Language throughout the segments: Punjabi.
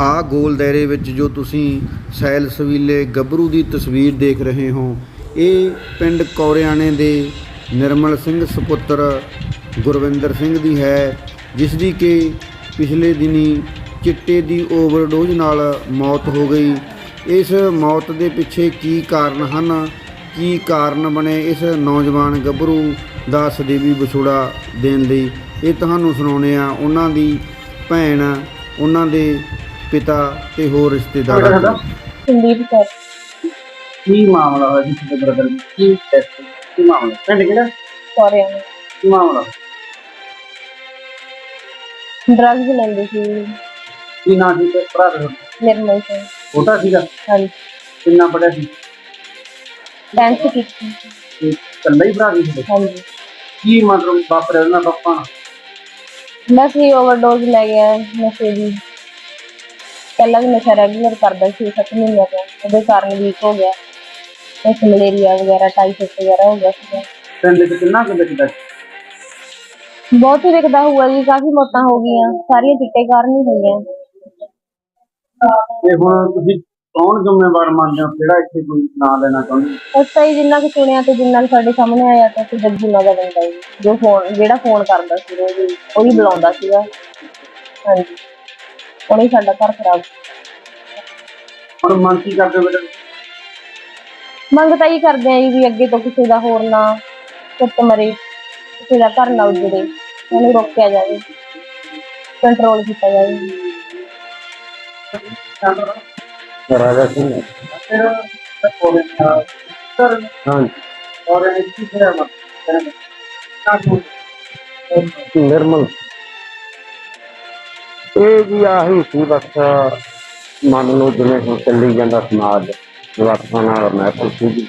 ਆ ਗੋਲ ਦਾਇਰੇ ਵਿੱਚ ਜੋ ਤੁਸੀਂ ਸੈਲ ਸਵੀਲੇ ਗੱਭਰੂ ਦੀ ਤਸਵੀਰ ਦੇਖ ਰਹੇ ਹੋ, ਇਹ ਪਿੰਡ ਕੌਰਿਆਣੇ ਦੇ ਨਿਰਮਲ ਸਿੰਘ ਸੁਪੁੱਤਰ ਗੁਰਵਿੰਦਰ ਸਿੰਘ ਦੀ ਹੈ ਜਿਸ ਦੀ ਕਿ ਪਿਛਲੇ ਦਿਨੀ ਚਿੱਟੇ ਦੀ ਓਵਰਡੋਜ਼ ਨਾਲ ਮੌਤ ਹੋ ਗਈ। ਇਸ ਮੌਤ ਦੇ ਪਿੱਛੇ ਕੀ ਕਾਰਨ ਹਨ? ਕੀ ਕਾਰਨ ਬਣੇ ਇਸ ਨੌਜਵਾਨ ਗੱਭਰੂ ਦਾ ਸਦੀਵੀ ਵਿਛੋੜਾ ਦੇਣ ਲਈ? ਇਹ ਤੁਹਾਨੂੰ ਸੁਣਾਉਂਦੇ ਆ ਉਹਨਾਂ ਦੀ ਭੈਣ, ਉਹਨਾਂ ਦੇ ਪਿਤਾ ਤੇ ਹੋਰ ਰਿਸ਼ਤੇਦਾਰਾਂ ਤੋਂ। ਸੰਦੀਪ ਕੌਰ। ਕੀ ਮਾਮਲਾ ਹੋਇਆ ਜੀ ਤੁਹਾਡੇ ਬ੍ਰਦਰ ਨੂੰ? ਕੀ test? ਕੀ ਮਾਮਲਾ? ਪਿੰਡ ਕਿਹੜਾ? ਕੋਰਿਆ ਨੇ। ਕੀ ਮਾਮਲਾ? ਡਰੱਗਸ ਲੈਂਦੇ ਸੀ ਕੀ ਨਾਂ ਸੀ ਤੇ ਭਰਾ ਦਾ? ਨਿਰਮਲ ਸਿੰਘ। ਛੋਟਾ ਸੀਗਾ? ਹਾਂਜੀ। ਕਿੰਨਾ ਪੜਿਆ ਸੀ? ਡਾਂਸ ਕੀਤੀ ਤੇ ਇਕੱਲਾ ਹੀ ਭਰਾ ਸੀ ਤੁਹਾਡੇ? ਹਾਂਜੀ। ਕੀ ਮਤਲਬ ਵਾਪਰਿਆ ਉਹਨਾਂ ਪਾਪਾ ਨਾਲ? ਬਸ ਓਵਰਡੋਜ਼ ਲੈ ਗਿਆ ਨਸ਼ੇ ਦੀ ਪਹਿਲਾਂ ਵੀ ਨਸ਼ਾ ਰੈਗੂਲਰ ਕਰਦਾ ਸੀ 7 ਮਹੀਨਿਆਂ ਤੋਂ ਉਹਦੇ ਕਾਰਨ ਵੀਕ ਹੋ ਗਿਆ। ਇਸ ਮਲੇਰੀਆ ਵਗੈਰਾ ਟਾਈਫਾਇਡ ਵਗੈਰਾ ਹੋ ਗਿਆ ਸੀ ਪਿੰਡ ਚ ਕਿੰਨਾ ਕੁ ਵਿਕਦਾ? ਬਹੁਤ ਹੀ ਵਿਕਦਾ ਹੁਆ ਜੀ ਕਾਫੀ ਮੌਤਾਂ ਹੋ ਗਈਆਂ ਸਾਰੀਆਂ ਚਿੱਟੇ ਕਾਰਨ ਹੀ ਹੋਈਆਂ ਤੇ ਹੁਣ ਤੁਸੀਂ ਕੌਣ ਜ਼ਿੰਮੇਵਾਰ ਮੰਨਦੇ ਹੋ? ਕਿਹੜਾ ਇੱਥੇ ਕੋਈ ਨਾਂ ਲੈਣਾ ਚਾਹੁੰਦੇ ਹੋ? ਉਸ ਤਾਂ ਹੀ ਜਿੰਨਾ ਕੁ ਸੁਣਿਆ ਤੇ ਜਿੰਨਾ ਕੁ ਸਾਡੇ ਸਾਹਮਣੇ ਆਇਆ ਤਾਂ ਕਿ ਜੱਗੀ ਦਾ ਬੰਦਾ ਜੀ ਜੋ ਫੋਨ ਜਿਹੜਾ ਫੋਨ ਕਰਦਾ ਸੀ ਰੋਜ਼ ਹੀ, ਉਹੀ ਬੁਲਾਉਂਦਾ ਸੀਗਾ। ਹਾਂਜੀ। ਉਹਨੇ ਸਾਡਾ ਘਰ ਖਰਾਬ। ਹੁਣ ਮੰਗ ਕੀ ਕਰਦੇ ਹੋ ਬੇਟਾ? ਮੰਗ ਤਾਂ ਹੀ ਕਰਦੇ ਆ ਜੀ ਵੀ ਅੱਗੇ ਤੋਂ ਕਿਸੇ ਦਾ ਹੋਰ ਨਾ ਕੁੱਟ ਮਰੇ ਕਿਸੇ ਦਾ ਘਰ ਨਾ ਉਜੜੇ ਉਹਨੂੰ ਰੋਕਿਆ ਜਾਵੇ ਕੰਟਰੋਲ ਕੀਤਾ ਜਾਵੇ। ਰਾਜਾ ਸਿੰਘ। ਫਿਰ ਕੋਲੇ ਸਰ। ਹਾਂ ਔਰ ਇਹ ਕੀ ਕਰਿਆ ਮਤ ਨਿਰਮਲ। ਇਹ ਵੀ ਆਹੀ ਸੀ, ਬਸ ਮੰਨ ਲਓ ਜਿਵੇਂ ਹੁਣ ਚੱਲੀ ਜਾਂਦਾ ਸਮਾਜ, ਜਵਾਕਾਂ ਨਾਲ ਮਹਿਫਲ ਸੀ।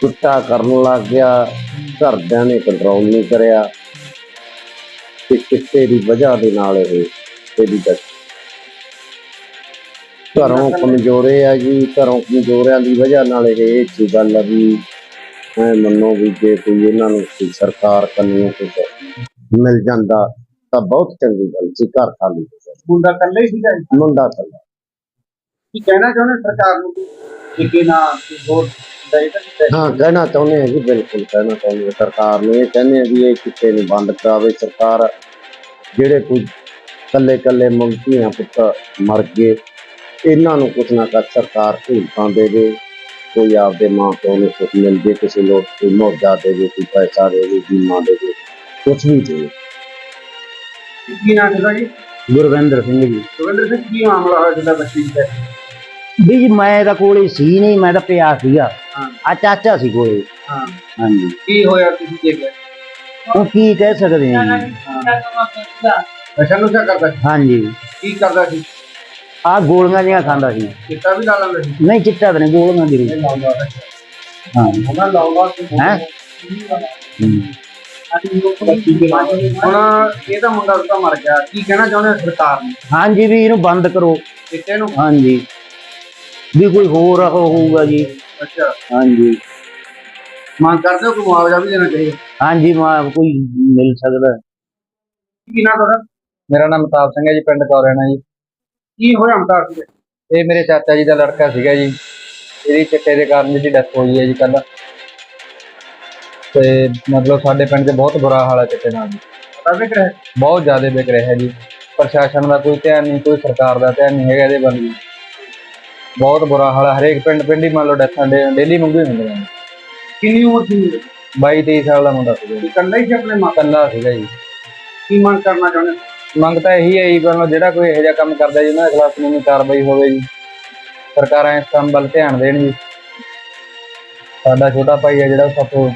ਚਿੱਟਾ ਕਰਨ ਲੱਗ ਗਿਆ, ਘਰਦਿਆਂ ਨੇ ਕੰਟਰੋਲ ਨਹੀਂ ਕਰਿਆ। ਤੇ ਚਿੱਟੇ ਦੀ ਵਜ੍ਹਾ ਦੇ ਨਾਲ ਇਹ, ਇਹਦੀ ਡੈਥ ਘਰੋਂ ਕਮਜ਼ੋਰੇ ਆ ਜੀ, ਘਰੋਂ ਕਮਜ਼ੋਰਿਆਂ ਦੀ ਵਜ੍ਹਾ ਨਾਲ ਇਹ ਇਹ ਗੱਲ ਆ ਵੀ ਐ ਮੰਨੋ ਵੀ ਜੇ ਕੋਈ ਇਹਨਾਂ ਨੂੰ ਸਰਕਾਰ ਕੰਨੋਂ ਕੁਝ ਮਿਲ ਜਾਂਦਾ ਤਾਂ ਬਹੁਤ ਚੰਗੀ ਗੱਲ ਸੀ ਘਰ ਖਾਲੀ ਹੋ ਜਾਂਦਾ। ਮੁੰਡਾ ਇਕੱਲਾ ਹੀ ਸੀਗਾ ਜੀ? ਮੁੰਡਾ ਕੱਲਾ ਕੀ ਕਹਿਣਾ ਚਾਹੁੰਦੇ ਸਰਕਾਰ ਨੂੰ? ਕਿ ਕਿ ਨਾ ਕਿ ਹੋਰ ਦੇ ਤਾਂ ਹਾਂ। ਕਹਿਣਾ ਚਾਹੁੰਦੇ ਹਾਂ ਜੀ ਬਿਲਕੁਲ ਕਹਿਣਾ ਚਾਹੁੰਦੇ ਹਾਂ। ਸਰਕਾਰ ਨੂੰ ਇਹ ਕਹਿੰਦੇ ਆ ਵੀ ਇਹ ਕਿੱਤੇ ਨੂੰ ਬੰਦ ਕਰਾਵੇ। ਸਰਕਾਰ ਜਿਹੜੇ ਕੋਈ ਕੱਲੇ ਕੱਲੇ ਮੁਲਕੀਆਂ ਪੁੱਤ ਮਰ ਗਏ। ਇਹਨਾਂ ਨੂੰ ਕੁਛ ਨਾ ਕਰ ਸਰਕਾਰ ਸਹੂਲਤਾਂ ਦੇਵੇ ਕੋਈ ਆਪਦੇ ਮਾਂ ਪਿਓ ਨੂੰ ਕੁਛ ਮਿਲ ਜੇ ਕਿਸੇ ਲੋਕ ਕੋਈ ਮੁਆਵਜ਼ਾ ਦੇਵੇ ਕੋਈ ਪੈਸਾ ਦੇਵੇ ਬੀਮਾ ਦੇਵੇ ਕੁਛ ਵੀ ਦੇਵੇ ਕੀ ਜੀ ਗੁਰਵਿੰਦਰ ਸਿੰਘ ਜੀ। ਸੁਰਿੰਦਰ ਸਿੰਘ ਕੀ ਮਾਮਲਾ ਹੋਇਆ ਜਿਹਦਾ ਬੱਚੀ ਦਾ ਵੀ ਜੀ ਮੈਂ ਤਾਂ ਕੋਲੇ ਸੀ ਨਹੀਂ ਮੈਂ ਤਾਂ ਪਿਆ ਸੀਗਾ। ਹਾਂ। ਆ ਚਾਚਾ ਸੀ ਕੋਲੇ। ਹਾਂ। ਹਾਂਜੀ। ਕੀ ਹੋਇਆ ਤੁਸੀਂ ਦੇਖਿਆ ਉਹ ਕੀ ਕਹਿ ਸਕਦੇ ਆ ਜੀ? ਨਸ਼ਾ ਨੁਸ਼ਾ ਕਰਦਾ ਸੀ? ਹਾਂਜੀ। ਕੀ ਕਰਦਾ ਸੀ? ਆ ਗੋਲੀਆਂ ਜੀਆਂ ਖਾਂਦਾ ਸੀ। ਚਿੱਟਾ ਵੀ ਲਾ ਲੈਂਦਾ ਸੀ? ਨਹੀਂ ਚਿੱਟਾ ਤਾਂ ਨਹੀਂ ਗੋਲੀਆਂ ਦੀ। ਲਾਉਂਦਾ ਹਾਂ। ਉਹਨਾਂ ਲਾਉਂਦਾ ਸੀ। ਹੈਂ? ਹੂੰ। ਹੁਣ ਇਹ ਤਾਂ ਮੁੰਡਾ ਤਾਂ ਮਰ ਗਿਆ। ਕੀ ਕਹਿਣਾ ਚਾਹੁੰਦੇ ਹੋ ਸਰਕਾਰ ਨੂੰ? ਹਾਂਜੀ ਵੀ ਇਹਨੂੰ ਬੰਦ ਕਰੋ। ਚਿੱਟੇ ਨੂੰ? ਹਾਂਜੀ। ਵੀ ਕੋਈ ਹੋਰ ਉਹ ਹੋਊਗਾ ਜੀ। ਅੱਛਾ। ਹਾਂਜੀ। ਮੰਗ ਕਰਦੇ ਹੋ ਕਿ ਮੁਆਵਜ਼ਾ ਵੀ ਦੇਣਾ ਚਾਹੀਦਾ? ਹਾਂਜੀ ਮਾ ਕੋਈ ਮਿਲ ਸਕਦਾ। ਕੀ ਨਾ ਤੁਹਾਡਾ? ਮੇਰਾ ਨਾਮ ਮਤਾਬ ਸਿੰਘ ਹੈ ਜੀ ਪਿੰਡ ਕੌਰੇਣਾ ਜੀ। ਕੀ ਹੋਇਆ ਹਮਤਾ ਸੀ ਇਹ ਮੇਰੇ ਚਾਚਾ ਜੀ ਦਾ ਲੜਕਾ ਸੀਗਾ ਜੀ। ਇਹਦੀ ਚਿੱਟੇ ਦੇ ਕਾਰਨ ਜਿਹਦੀ ਡੈਥ ਹੋਈ ਹੈ ਜੀ ਕੱਲ ਤੇ ਮਤਲਬ ਸਾਡੇ ਪਿੰਡ 'ਚ ਬਹੁਤ ਬੁਰਾ ਹਾਲ ਹੈ ਚਿੱਟੇ ਨਾਲ ਜੀ ਪਤਾ ਬਹੁਤ ਜ਼ਿਆਦਾ ਵਿਕ ਰਿਹਾ ਜੀ। ਪ੍ਰਸ਼ਾਸਨ ਦਾ ਕੋਈ ਧਿਆਨ ਨਹੀਂ ਕੋਈ ਸਰਕਾਰ ਦਾ ਧਿਆਨ ਨਹੀਂ ਹੈਗਾ ਇਹਦੇ ਵੱਲ ਬਹੁਤ ਬੁਰਾ ਹਾਲ ਹੈ। ਹਰੇਕ ਪਿੰਡ ਪਿੰਡ ਹੀ ਮੰਨ ਲਓ ਡੈਥਾਂ ਡੇਲੀ ਮੰਗੂ ਹੀ ਹੁੰਦੀਆਂ ਨੇ ਕਿੰਨੀ ਉਮਰ ਸੀ? 22 23 ਸਾਲ ਦਾ ਮੁੰਡਾ ਸੀਗਾ ਜੀ। ਇਕੱਲਾ ਹੀ ਸੀ ਆਪਣੇ ਮਾਤਾ? ਇਕੱਲਾ ਸੀਗਾ ਜੀ। ਕੀ ਮੰਗ ਕਰਨਾ ਚਾਹੁੰਦੇ? ਮੰਗ ਤਾਂ ਇਹੀ ਹੈ ਜੀ ਮੰਨ ਲਓ ਜਿਹੜਾ ਕੋਈ ਇਹੋ ਜਿਹਾ ਕੰਮ ਕਰਦਾ ਜੀ ਉਹਨਾਂ ਦੇ ਖਿਲਾਫ ਕਾਨੂੰਨੀ ਕਾਰਵਾਈ ਹੋਵੇ ਜੀ। ਸਰਕਾਰਾਂ ਇਸ ਕੰਮ ਵੱਲ ਧਿਆਨ ਦੇਣ ਜੀ। ਸਾਡਾ ਛੋਟਾ ਭਾਈ ਹੈ ਜਿਹੜਾ ਉਹ ਸਾਥੋਂ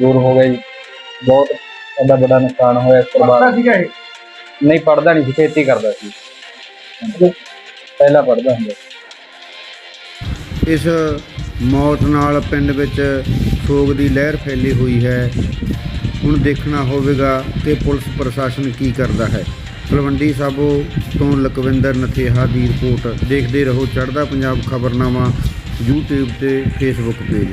ਦੂਰ ਹੋ ਗਿਆ ਜੀ ਬਹੁਤ ਸਾਡਾ ਵੱਡਾ ਨੁਕਸਾਨ ਹੋਇਆ ਇਸ ਪਰਿਵਾਰ ਸੀਗਾ ਇਹ? ਨਹੀਂ ਪੜਦਾ ਨਹੀਂ ਸੀ ਖੇਤੀ ਕਰਦਾ ਸੀ। ਪਹਿਲਾਂ ਪੜਦਾ ਹੁੰਦਾ ਸੀ। ਇਸ ਮੌਤ ਨਾਲ ਪਿੰਡ ਵਿੱਚ ਸੋਗ ਦੀ ਲਹਿਰ ਫੈਲੀ ਹੋਈ ਹੈ। ਹੁਣ ਦੇਖਣਾ ਹੋਵੇਗਾ ਕਿ ਪੁਲਿਸ ਪ੍ਰਸ਼ਾਸਨ ਕੀ ਕਰਦਾ ਹੈ। ਤਲਵੰਡੀ ਸਾਬੋ ਤੋਂ ਲਖਵਿੰਦਰ ਨਥੇਹਾ ਦੀ ਰਿਪੋਰਟ। ਦੇਖਦੇ ਰਹੋ ਚੜ੍ਹਦਾ ਪੰਜਾਬ ਖਬਰਨਾਮਾ YouTube ਤੇ Facebook ਪੇਜ